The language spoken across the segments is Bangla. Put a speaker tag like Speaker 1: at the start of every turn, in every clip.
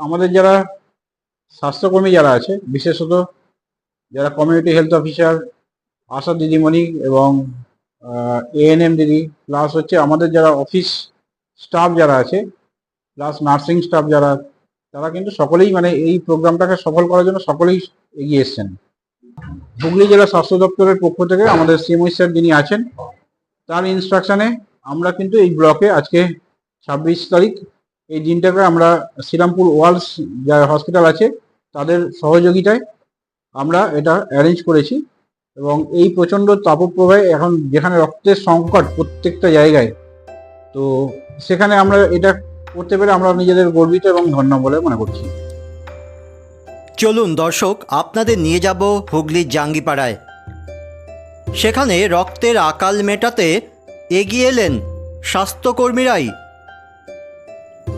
Speaker 1: আমাদের যারা স্বাস্থ্যকর্মী যারা আছে, বিশেষত যারা কমিউনিটি হেলথ অফিসার আশা দিদিমণি এবং এএনএম দিদি প্লাস হচ্ছে আমাদের যারা অফিস স্টাফ যারা আছে প্লাস নার্সিং স্টাফ যারা, তারা কিন্তু সকলেই মানে এই প্রোগ্রামটাকে সফল করার জন্য সকলেই এগিয়ে এসছেন। হুগলি জেলা স্বাস্থ্য দপ্তরের পক্ষ থেকে আমাদের সিএমই স্যার যিনি আছেন, তার ইনস্ট্রাকশনে আমরা কিন্তু এই ব্লকে আজকে ছাব্বিশ তারিখ এই দিনটাকে আমরা শ্রীরামপুর ওয়ার্লস যা হসপিটাল আছে, তাদের সহযোগিতায় আমরা এটা অ্যারেঞ্জ করেছি এবং এই প্রচণ্ড তাপপ্রবাহে এখন যেখানে রক্তের সংকট প্রত্যেকটা জায়গায়, তো সেখানে আমরা এটা করতে পেরে আমরা নিজেদের গর্বিত এবং ধন্য বলে মনে করছি।
Speaker 2: চলুন দর্শক, আপনাদের নিয়ে যাব হুগলির জাঙ্গিপাড়ায়। সেখানে রক্তের আকাল মেটাতে এগিয়ে এলেন স্বাস্থ্যকর্মীরাই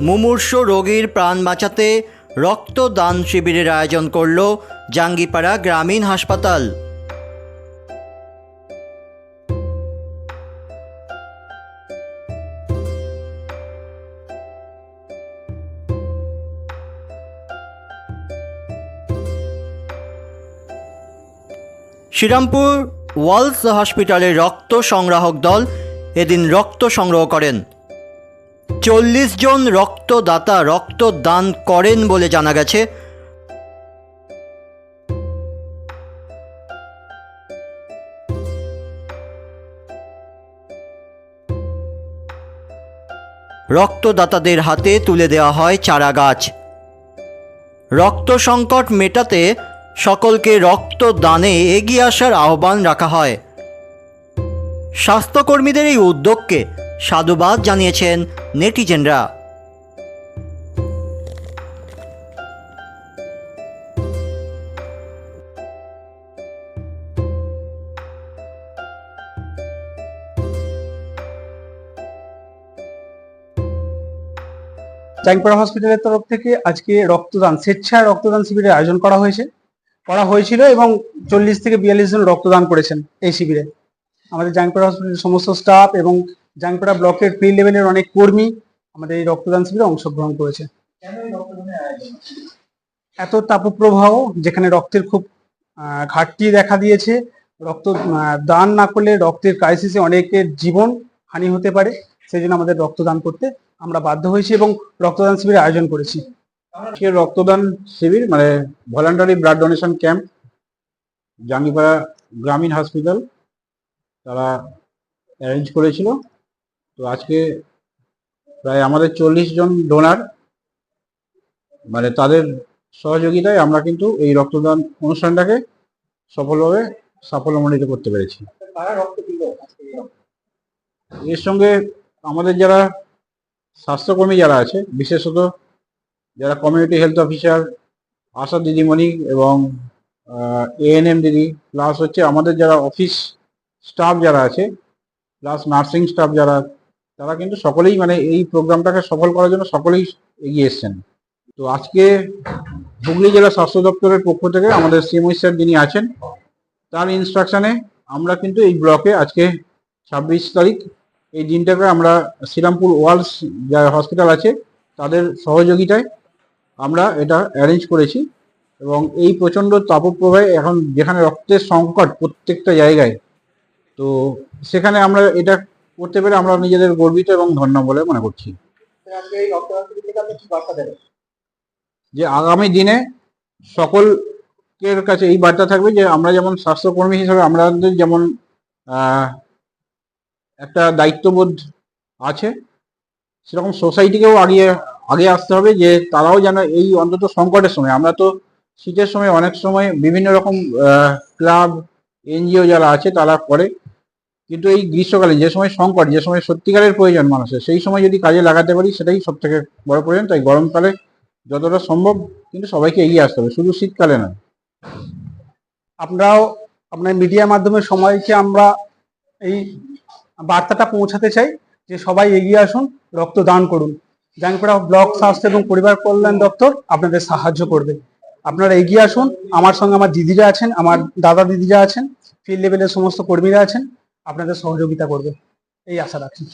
Speaker 2: মুমূর্ষ রোগীর প্রাণ বাঁচাতে রক্তদান শিবিরের আয়োজন করল জাঙ্গিপাড়া গ্রামীণ হাসপাতাল। শ্রীরামপুর ওয়ালস হসপিটালের রক্ত সংগ্রাহক দল এদিন রক্ত সংগ্রহ করেন। চল্লিশ জন রক্তদাতা রক্তদান করেন বলে জানা গেছে। রক্তদাতাদের হাতে তুলে দেওয়া হয় চারা গাছ রক্ত সংকট মেটাতে সকলকে রক্তদানে এগিয়ে আসার আহ্বান রাখা হয়। স্বাস্থ্যকর্মীদের এই উদ্যোগকে সাধুবাদ জানিয়েছেন নেটিজেনরা।
Speaker 3: চাংপাড়া হসপিটালের তরফ থেকে আজকে রক্তদান, স্বেচ্ছায় রক্তদান শিবিরের আয়োজন করা হয়েছে। করা হয়েছিল এবং চল্লিশ থেকে বিয়াল্লিশ জন রক্তদান করেছেন এই শিবিরে। আমাদের জাংপাড়া হসপিটালের সমস্ত স্টাফ এবং জাংপাড়া ব্লকের ফিল্ড লেভেলের অনেক কর্মী আমাদের এই রক্তদান শিবিরে অংশগ্রহণ করেছে। এত তাপপ্রবাহ যেখানে রক্তের খুব ঘাটতি দেখা দিয়েছে, রক্ত দান না করলে রক্তের ক্রাইসিসে অনেকের জীবন হানি হতে পারে সেই জন্য আমাদের রক্তদান করতে আমরা বাধ্য হয়েছি এবং রক্তদান শিবিরের আয়োজন করেছি।
Speaker 1: রক্তদান শিবির মানে voluntary blood donation camp Jangipara Gramin hospital তারা অ্যারেঞ্জ করেছিল। তো আজকে প্রায় আমাদের চল্লিশ জন ডোনার মানে তাদের সহযোগিতায় আমরা কিন্তু এই রক্তদান অনুষ্ঠানটাকে সফলভাবে সাফল্যমণ্ডিত করতে পেরেছি। এর সঙ্গে আমাদের যারা স্বাস্থ্যকর্মী যারা আছে বিশেষত যারা কমিউনিটি হেলথ অফিসার আশা দিদিমণি এবং এএনএম দিদি প্লাস হচ্ছে আমাদের যারা অফিস স্টাফ যারা আছে প্লাস নার্সিং স্টাফ যারা তারা কিন্তু সকলেই মানে এই প্রোগ্রামটাকে সফল করার জন্য সকলেই এগিয়ে এসছেন। তো আজকে হুগলি জেলা স্বাস্থ্য দপ্তরের পক্ষ থেকে আমাদের সিএমই স্যার যিনি আছেন, তার ইনস্ট্রাকশনে আমরা কিন্তু এই ব্লকে আজকে ছাব্বিশ তারিখ এই দিনটাকে আমরা শ্রীরামপুর ওয়ার্লস যা হসপিটাল আছে, তাদের সহযোগিতায় আমরা এটা অ্যারেঞ্জ করেছি এবং এই প্রচণ্ড তাপপ্রবাহে এখন যেখানে রক্তের সংকট প্রত্যেকটা জায়গায়, তো সেখানে আমরা এটা করতে পেরে আমরা নিজেদের গর্বিত এবং ধন্য বলে মনে করছি। যে আগামী দিনে সকলের কাছে এই বার্তা থাকবে যে আমরা যেমন স্বাস্থ্যকর্মী হিসেবে আমাদের যেমন একটা দায়িত্ববোধ আছে, সেরকম সোসাইটিকেও আগিয়ে, আগে আসতে হবে যে তারাও যেন এই অন্তত সংকটের সময়, আমরা তো শীতের সময় অনেক সময় বিভিন্ন রকম ক্লাব, এনজিও যারা আছে তারা করে কিন্তু এই গ্রীষ্মকালে যে সময় সংকট, যে সময় সত্যিকারের প্রয়োজন মানুষের, সেই সময় যদি কাজে লাগাতে পারি, সেটাই সব থেকে বড় প্রয়োজন। তাই গরমকালে যতটা সম্ভব কিন্তু সবাইকে এগিয়ে আসতে হবে, শুধু শীতকালে নয়।
Speaker 3: আমরাও আপনার মিডিয়ার মাধ্যমে সবাইকে আমরা এই বার্তাটা পৌঁছাতে চাই যে সবাই এগিয়ে আসুন, রক্তদান করুন। জাংপাড়া ব্লক স্বাস্থ্য এবং পরিবার কল্যাণ দপ্তর আপনাদের সাহায্য করবে। আপনারা এগিয়ে আসুন। আমার সঙ্গে আমার দিদিরা আছেন, আমার দাদা দিদিরা আছেন ফিল্ড লেভেলের সমস্ত কর্মীরা আছেন। আপনাদের সহযোগিতা করবে। এই আশা রাখি